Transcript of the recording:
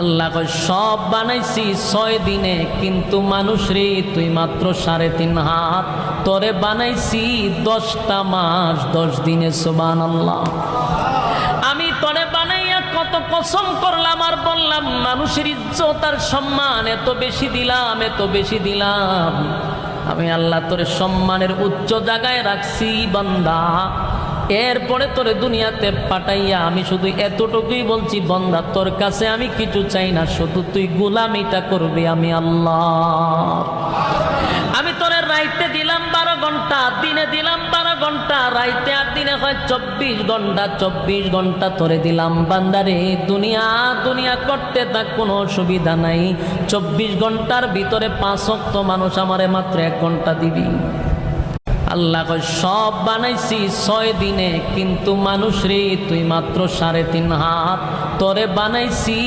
আল্লাহ সব বানাইছি ছয় দিনে, কিন্তু মানুষ রে, তুই মাত্র সাড়ে তিন হাত। তোরে বানাইছি দশটা মাস, দশ দিনে সোবান আল্লাহ আমি তোরে বানাইয়া কত কসম করলাম আর বললাম, মানুষের ইজ্জত আর সম্মান এত বেশি দিলাম, এত বেশি দিলাম। আমি আল্লাহ তোরে সম্মানের উচ্চ জায়গায় রাখছি, বান্দা। এরপরে তোরে দুনিয়াতে পাঠাইয়া আমি শুধু এতটুকুই বলছি, বন্দা, তোর কাছে আমি কিছু চাই না, শুধু তুই গুলামিটা করবি আমি আল্লাহ। আমি তোরে রাইতে দিলাম বারো ঘণ্টা, দিনে দিলাম বারো ঘণ্টা, রাইতে আর দিনে হয় চব্বিশ ঘণ্টা চব্বিশ ঘণ্টা তোরে দিলাম। বান্দারে দুনিয়া দুনিয়া করতে তা কোনো অসুবিধা নাই। চব্বিশ ঘণ্টার ভিতরে পাঁচ অক্ত মানুষ আমারে মাত্র এক ঘণ্টা দিবি। আল্লাহ সব বানাইছি ছয় দিনে, কিন্তু মানুষ রে, তুই মাত্র সাড়ে তিন হাত। তোরে বানাইছি